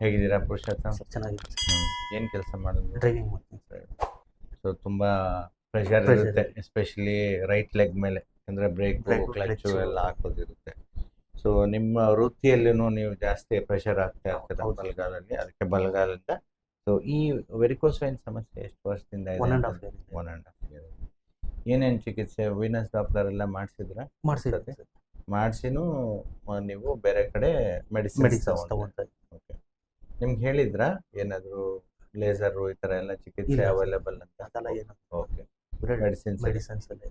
ಹೇಗಿದ್ದೀರಾ ಪುರುಷೋತ್ತಮ್? ಸರ್ ಚೆನ್ನಾಗಿದೆ. ಏನ್ ಕೆಲಸ ಮಾಡಿದ್ರು? ಡ್ರೈವಿಂಗ್ ಮಾಡ್ತೀನಿ. ಸೊ ತುಂಬಾ ಪ್ರೆಷರ್ Pressure ಇರುತ್ತೆ ಎಸ್ಪೆಷಲಿ ರೈಟ್ ಲೆಗ್ ಮೇಲೆ. ಅಂದ್ರೆ ಬ್ರೇಕ್ Brake, ಕ್ಲಚ್ clutch. ಎಲ್ಲ ಹಾಕೋದಿರುತ್ತೆ. ಸೊ ನಿಮ್ಮ ವೃತ್ತಿಯಲ್ಲೂ ನೀವು ಜಾಸ್ತಿ ಪ್ರೆಷರ್ ಆಗ್ತಾ ಇರ್ತದೆ ಹೌದು. ಬಲಗಾಲಲ್ಲಿ? ಅದಕ್ಕೆ ಬಲಗಾಲದಿಂದ? ಸೊ ಈ ವೆರಿಕೋಸ್ ವೈನ್ ಸಮಸ್ಯೆ ಎಷ್ಟು ವರ್ಷದಿಂದ one and half year one and half year ಏನೇನು ಚಿಕಿತ್ಸೆ ವೀನಸ್ ಡಾಕ್ಟರ್ ಎಲ್ಲ ಮಾಡಿಸಿದ್ರ ಮಾಡಿಸಿದ್ದೆ ಸರ್. ಮಾಡಿಸಿನೂ ನೀವು ಬೇರೆ ಕಡೆ ಮೆಡಿಸಿನ್ ಮೆಡಿಸಿನ್ಸ್ ಓಕೆ ನಿಮ್ಗೆ ಹೇಳಿದ್ರಾ ಏನಾದ್ರು ಲೇಸರ್ ಈ ತರ ಎಲ್ಲ ಚಿಕಿತ್ಸೆ ಇಲ್ಲ. ಅವೈಲೇಬಲ್ ಅಂತ? ಅದೆಲ್ಲ ಏನು ಓಕೆ ಬರೀ ಮೆಡಿಸಿನ್ಸ್ ಮೆಡಿಸಿನ್ಸ್ ಅಲ್ಲಿ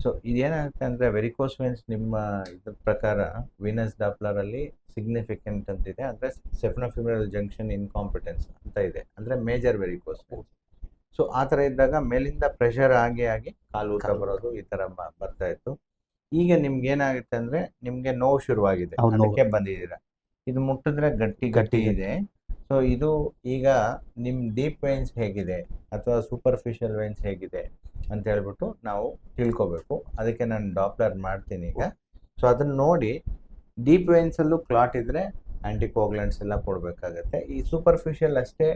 ಸೊ ಇದೇನಾಗುತ್ತೆ ಅಂದ್ರೆ ವೆರಿಕೋಸ್ ವೆನ್ಸ್ ನಿಮ್ಮ ಇದ್ರ ಪ್ರಕಾರ ವಿನಸ್ ಡಾಪ್ಲರ್ ಅಲ್ಲಿ ಸಿಗ್ನಿಫಿಕೆಂಟ್ ಅಂತ ಇದೆ. ಅಂದ್ರೆ ಸೆಫ್ನೋಫಿಬ್ರಲ್ ಜಂಕ್ಷನ್ ಇನ್ಕಾಂಪಿಟೆನ್ಸ್ ಅಂತ ಇದೆ. ಅಂದ್ರೆ ಮೇಜರ್ ವೆರಿಕೋಸ್ ಸೊ ಆ ಥರ ಇದ್ದಾಗ ಮೇಲಿಂದ ಪ್ರೆಷರ್ ಆಗಿ ಆಗಿ ಕಾಲು ಊತ ಕಾಲು ಊತ. ಬರೋದು ಈ ತರ ಬ- ಬರ್ತಾ ಇತ್ತು. ಈಗ ನಿಮ್ಗೆ ಏನಾಗುತ್ತೆ ಅಂದ್ರೆ ನಿಮ್ಗೆ ನೋವು ಶುರುವಾಗಿದೆ. ಹೌದು, ನೋವು. ಅದಕ್ಕೆ ಬಂದಿದ್ದೀರಾ. ಇದು ಮುಟ್ಟಿದ್ರೆ ಗಟ್ಟಿ ಗಟ್ಟಿ ಇದೆ. ಸೊ ಇದು ಈಗ ನಿಮ್ಮ ಡೀಪ್ ವೈನ್ಸ್ ಹೇಗಿದೆ ಅಥವಾ ಸೂಪರ್ಫಿಷಿಯಲ್ ವೈನ್ಸ್ ಹೇಗಿದೆ ಅಂತ ಹೇಳ್ಬಿಟ್ಟು ನಾವು ತಿಳ್ಕೊಬೇಕು. ಅದಕ್ಕೆ ನಾನು ಡಾಪ್ಲರ್ ಮಾಡ್ತೀನಿ ಈಗ. ಸೊ ಅದನ್ನ ನೋಡಿ ಡೀಪ್ ವೈನ್ಸಲ್ಲೂ ಕ್ಲಾಟ್ ಇದ್ರೆ ಆಂಟಿಕೋಗ್ಲೆಂಟ್ಸ್ ಎಲ್ಲ ಕೊಡಬೇಕಾಗತ್ತೆ. ಈ ಸೂಪರ್ಫಿಷಿಯಲ್ ಅಷ್ಟೇ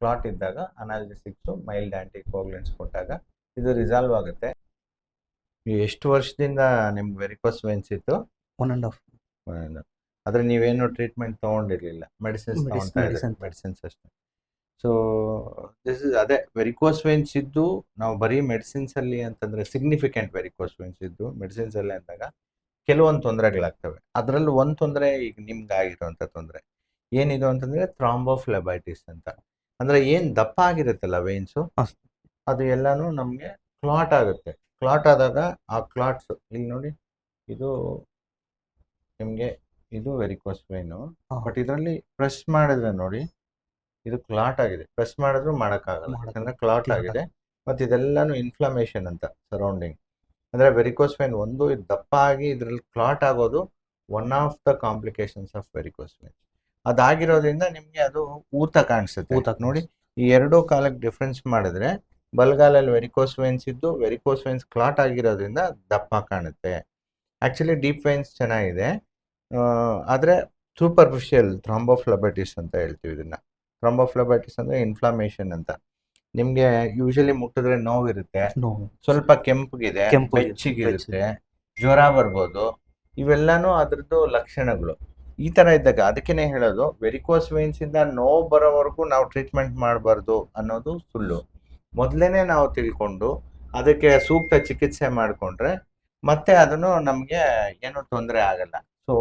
ಕ್ಲಾಟ್ ಇದ್ದಾಗ ಅನಾಲಿಸಿಕ್ಸು ಮೈಲ್ಡ್ ಆಂಟಿಕೋಗ್ಲೆಂಟ್ಸ್ ಕೊಟ್ಟಾಗ ಇದು ರಿಸಾಲ್ವ್ ಆಗುತ್ತೆ. ಎಷ್ಟು ವರ್ಷದಿಂದ ನಿಮ್ಗೆ ವೆರಿಕೋಸ್ ವೈನ್ಸ್ ಇತ್ತು? ಒನ್ ಆ್ಯಂಡ್ ಹಾಫ್ ಏನು. ಆದ್ರೆ ನೀವೇನು ಟ್ರೀಟ್ಮೆಂಟ್ ತೊಗೊಂಡಿರಲಿಲ್ಲ. ಮೆಡಿಸಿನ್ಸ್ ಇದ್ದೀರಿ. ಮೆಡಿಸಿನ್ಸ್ ಅಷ್ಟೇ. ಸೊ ದಿಸ್ ಇಸ್ ಅದೇ ವೆರಿಕೋಸ್ ವೇನ್ಸ್ ಇದ್ದು ನಾವು ಬರೀ ಮೆಡಿಸಿನ್ಸ್ ಅಲ್ಲಿ ಅಂತಂದ್ರೆ ಸಿಗ್ನಿಫಿಕೆಂಟ್ ವೆರಿಕೋಸ್ ವೈನ್ಸ್ ಇದ್ದು ಮೆಡಿಸಿನ್ಸ್ ಅಲ್ಲಿ ಅಂದಾಗ ಕೆಲವೊಂದು ತೊಂದರೆಗಳಾಗ್ತವೆ. ಅದರಲ್ಲೂ ಒಂದು ತೊಂದರೆ ಈಗ ನಿಮ್ಗೆ ಆಗಿರುವಂಥ ತೊಂದರೆ. ಏನಿದು ಅಂತಂದ್ರೆ ಥ್ರಾಂಬೋಫ್ಲೆಬೈಟಿಸ್ ಅಂತ. ಅಂದ್ರೆ ಏನು ದಪ್ಪ ಆಗಿರುತ್ತಲ್ಲ ವೇನ್ಸು ಅದು ಎಲ್ಲಾನು ನಮಗೆ ಕ್ಲಾಟ್ ಆಗುತ್ತೆ. ಕ್ಲಾಟ್ ಆದಾಗ ಆ ಕ್ಲಾಟ್ಸ್ ಇಲ್ಲಿ ನೋಡಿ ಇದು ನಿಮ್ಗೆ ಇದು ವೆರಿಕೋಸ್ ವೈನು ಬಟ್ ಇದರಲ್ಲಿ ಪ್ರೆಸ್ ಮಾಡಿದ್ರೆ ನೋಡಿ ಇದು ಕ್ಲಾಟ್ ಆಗಿದೆ. ಪ್ರೆಸ್ ಮಾಡಿದ್ರು ಮಾಡೋಕ್ಕಾಗಲ್ಲ. ಮಾಡಕ್- ಯಾಕಂದ್ರೆ ಕ್ಲಾಟ್ ಆಗಿದೆ. ಮತ್ತೆ ಇದೆಲ್ಲಾನು ಇನ್ಫ್ಲಮೇಷನ್ ಅಂತ ಸರೌಂಡಿಂಗ್ ಅಂದ್ರೆ ವೆರಿಕೋಸ್ ವೈನ್ ಒಂದು ದಪ್ಪ ಆಗಿ ಇದ್ರಲ್ಲಿ ಕ್ಲಾಟ್ ಆಗೋದು one of the complications of varicose vein ಅದಾಗಿರೋದ್ರಿಂದ ನಿಮ್ಗೆ ಅದು ಊತ ಕಾಣಿಸುತ್ತೆ. ಊತ ನೋಡಿ ಈ ಎರಡೂ ಕಾಲಕ್ಕೆ ಡಿಫ್ರೆನ್ಸ್ ಮಾಡಿದ್ರೆ ಬಲ್ಗಾಲಲ್ಲಿ ವೆರಿಕೋಸ್ ವೈನ್ಸ್ ಇದ್ದು ವೆರಿಕೋಸ್ ವೈನ್ಸ್ ಕ್ಲಾಟ್ ಆಗಿರೋದ್ರಿಂದ ದಪ್ಪ ಕಾಣುತ್ತೆ. ಆಕ್ಚುಲಿ ಡೀಪ್ ವೈನ್ಸ್ ಚೆನ್ನಾಗಿದೆ. ಆದ್ರೆ ಸೂಪರ್ಫಿಷಿಯಲ್ ಥ್ರಾಂಬೋಫ್ಲಬೈಟಿಸ್ ಅಂತ ಹೇಳ್ತೀವಿ ಇದನ್ನ. ಥ್ರಾಂಬೋಫ್ಲಬೈಟಿಸ್ ಅಂದ್ರೆ ಇನ್ಫ್ಲಮೇಷನ್ ಅಂತ. ನಿಮಗೆ ಯೂಶಲಿ ಮುಟ್ಟಿದ್ರೆ ನೋವಿರುತ್ತೆ. ನೋವು. ಸ್ವಲ್ಪ ಕೆಂಪಗಿದೆ ಬೆಚ್ಚಗಿರುತ್ತೆ ಜ್ವರ ಬರ್ಬೋದು. ಇವೆಲ್ಲಾನು ಅದ್ರದ್ದು ಲಕ್ಷಣಗಳು. ಈ ತರ ಇದ್ದಾಗ ಅದಕ್ಕೇನೆ ಹೇಳೋದು ವೆರಿಕೋಸ್ ವೈನ್ಸ್ ಇಂದ ನೋವು ಬರೋವರೆಗೂ ನಾವು ಟ್ರೀಟ್ಮೆಂಟ್ ಮಾಡಬಾರ್ದು ಅನ್ನೋದು ಸುಳ್ಳು. ಮೊದಲೇನೆ ನಾವು ತಿಳ್ಕೊಂಡು ಅದಕ್ಕೆ ಸೂಕ್ತ ಚಿಕಿತ್ಸೆ ಮಾಡಿಕೊಂಡ್ರೆ ಮತ್ತೆ ಅದನ್ನು ನಮಗೆ ಏನು ತೊಂದರೆ ಆಗಲ್ಲ. ಸೊ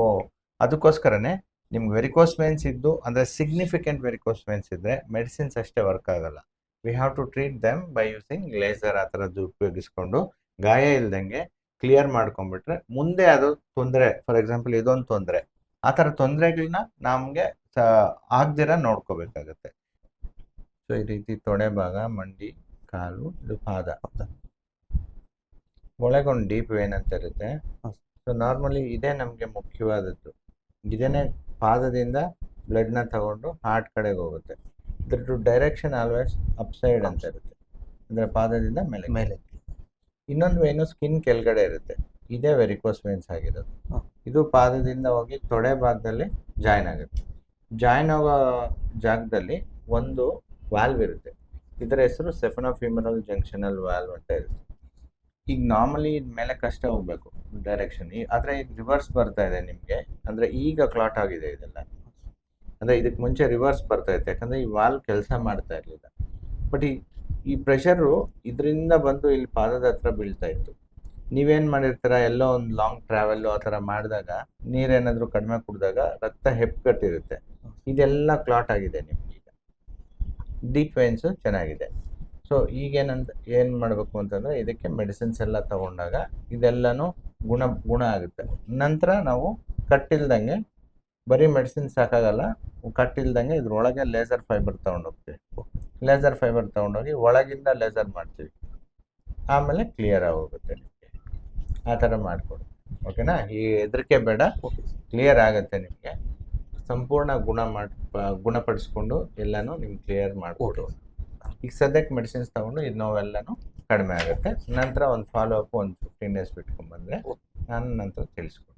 ಅದಕ್ಕೋಸ್ಕರನೇ ನಿಮ್ಗೆ ವೆರಿಕೋಸ್ ವೇನ್ಸ್ ಇದ್ದು, ಅಂದರೆ ಸಿಗ್ನಿಫಿಕೆಂಟ್ ವೆರಿಕೋಸ್ ವೇನ್ಸ್ ಇದ್ದರೆ ಮೆಡಿಸಿನ್ಸ್ ಅಷ್ಟೇ ವರ್ಕ್ ಆಗಲ್ಲ. We have to treat them by using laser ಆ ಥರದ್ದು ಉಪಯೋಗಿಸ್ಕೊಂಡು, ಗಾಯ ಇಲ್ದಂಗೆ ಕ್ಲಿಯರ್ ಮಾಡ್ಕೊಂಡ್ಬಿಟ್ರೆ ಮುಂದೆ ಅದು ತೊಂದರೆ ಫಾರ್ ಎಕ್ಸಾಂಪಲ್ ಇದೊಂದು ತೊಂದರೆ, ಆ ಥರ ತೊಂದರೆಗಳನ್ನ ನಮಗೆ ಆಗ್ದಿರ ನೋಡ್ಕೋಬೇಕಾಗತ್ತೆ. ಸೊ ಈ ರೀತಿ ತೊಡೆ ಭಾಗ, ಮಂಡಿ, ಕಾಲು, ಇದು ಪಾದ. ಒಳಗೊಂದು ಡೀಪ್ ವೇನ್ ಅಂತ ಇರುತ್ತೆ. ಸೊ ನಾರ್ಮಲಿ ಇದೇ ನಮಗೆ ಮುಖ್ಯವಾದದ್ದು. ಇದೇನೆ ಪಾದದಿಂದ ಬ್ಲಡ್ನ ತಗೊಂಡು ಹಾರ್ಟ್ ಕಡೆಗೆ ಹೋಗುತ್ತೆ. ಇದ್ರದ್ದು ಡೈರೆಕ್ಷನ್ ಆಲ್ವೇಸ್ ಅಪ್ಸೈಡ್ ಅಂತ ಇರುತ್ತೆ. ಅಂದ್ರೆ ಪಾದದಿಂದ ಮೇಲೆ. ಮೇಲೆ. ಇನ್ನೊಂದು ವೇನು ಸ್ಕಿನ್ ಕೆಳಗಡೆ ಇರುತ್ತೆ. ಇದೇ ವೆರಿಕೋಸ್ ವೇನ್ಸ್ ಆಗಿರೋದು. ಇದು ಪಾದದಿಂದ ಹೋಗಿ ತೊಡೆ ಭಾಗದಲ್ಲಿ ಜಾಯ್ನ್ ಆಗುತ್ತೆ. ಜಾಯ್ನ್ ಆಗೋ ಜಾಗದಲ್ಲಿ ಒಂದು ವಾಲ್ವ್ ಇರುತ್ತೆ. ಇದರ ಹೆಸರು ಸೆಫನೋಫಿಮರಲ್ ಜಂಕ್ಷನಲ್ ವಾಲ್ವ್ ಅಂತ ಇರುತ್ತೆ. ಈಗ ನಾರ್ಮಲಿ ಇದ್ ಮೇಲೆ ಕಷ್ಟ ಹೋಗ್ಬೇಕು ಡೈರೆಕ್ಷನ್ ಆದರೆ ಈಗ ರಿವರ್ಸ್ ಬರ್ತಾ ಇದೆ ನಿಮಗೆ. ಅಂದ್ರೆ ಈಗ ಕ್ಲಾಟ್ ಆಗಿದೆ ಇದೆಲ್ಲ. ಅಂದ್ರೆ ಇದಕ್ಕೆ ಮುಂಚೆ ರಿವರ್ಸ್ ಬರ್ತಾ ಇತ್ತು. ಯಾಕಂದ್ರೆ ಈ ವಾಲ್ ಕೆಲಸ ಮಾಡ್ತಾ ಇರಲಿಲ್ಲ. ಬಟ್ ಈ ಈ ಪ್ರೆಷರು ಇದರಿಂದ ಬಂದು ಇಲ್ಲಿ ಪಾದದ ಹತ್ರ ಬೀಳ್ತಾ ಇತ್ತು. ನೀವೇನ್ ಮಾಡಿರ್ತೀರ? ಎಲ್ಲೋ ಒಂದು ಲಾಂಗ್ ಟ್ರಾವೆಲ್ ಆ ಥರ ಮಾಡಿದಾಗ ನೀರೇನಾದರೂ ಕಡಿಮೆ ಕುಡಿದಾಗ ರಕ್ತ ಹೆಪ್ಪುಗಟ್ಟಿರುತ್ತೆ ಇದೆಲ್ಲ ಕ್ಲಾಟ್ ಆಗಿದೆ ನಿಮ್ಗೆ ಈಗ. ಡೀಪ್ ವೈನ್ಸು ಚೆನ್ನಾಗಿದೆ. ಸೊ ಈಗೇನಂತ, ಏನು ಮಾಡಬೇಕು ಅಂತಂದ್ರೆ, ಇದಕ್ಕೆ ಮೆಡಿಸಿನ್ಸ್ ಎಲ್ಲ ತಗೊಂಡಾಗ ಇದೆಲ್ಲನೂ ಗುಣ ಗುಣ ಆಗುತ್ತೆ. ನಂತರ ನಾವು ಕಟ್ಟಿಲ್ದಂಗೆ, ಬರೀ ಮೆಡಿಸಿನ್ ಸಾಕಾಗಲ್ಲ, ಕಟ್ಟಿಲ್ದಂಗೆ ಇದ್ರೊಳಗೆ ಲೇಸರ್ ಫೈಬರ್ ತಗೊಂಡೋಗ್ತೀವಿ. ಲೇಸರ್ ಫೈಬರ್ ತಗೊಂಡೋಗಿ ಒಳಗಿಂದ ಲೇಸರ್ ಮಾಡ್ತೀವಿ. ಆಮೇಲೆ ಕ್ಲಿಯರ್ ಆಗೋಗುತ್ತೆ ನಿಮಗೆ. ಆ ಥರ ಮಾಡಿಕೊಡಿ. ಓಕೆನಾ? ಈ ಹೆದರಿಕೆ ಬೇಡ. ಕ್ಲಿಯರ್ ಆಗುತ್ತೆ ನಿಮಗೆ. ಸಂಪೂರ್ಣ ಗುಣ ಮಾಡಿ, ಗುಣಪಡಿಸ್ಕೊಂಡು ಎಲ್ಲನೂ ನಿಮ್ಗೆ ಕ್ಲಿಯರ್ ಮಾಡಿಕೊಡು. ಈಗ ಸದ್ಯಕ್ಕೆ ಮೆಡಿಸಿನ್ಸ್ ತಗೊಂಡು ಇದು ನೋವೆಲ್ಲನೂ ಕಡಿಮೆ ಆಗುತ್ತೆ. ನಂತರ ಒಂದು ಫಾಲೋ ಅಪ್ ಒಂದು ಫಿಫ್ಟೀನ್ ಡೇಸ್ ಬಿಟ್ಕೊಂಡ್ಬಂದ್ರೆ ನಾನು ನಂತರ ತಿಳಿಸ್ಕೊಡ್ತೀನಿ.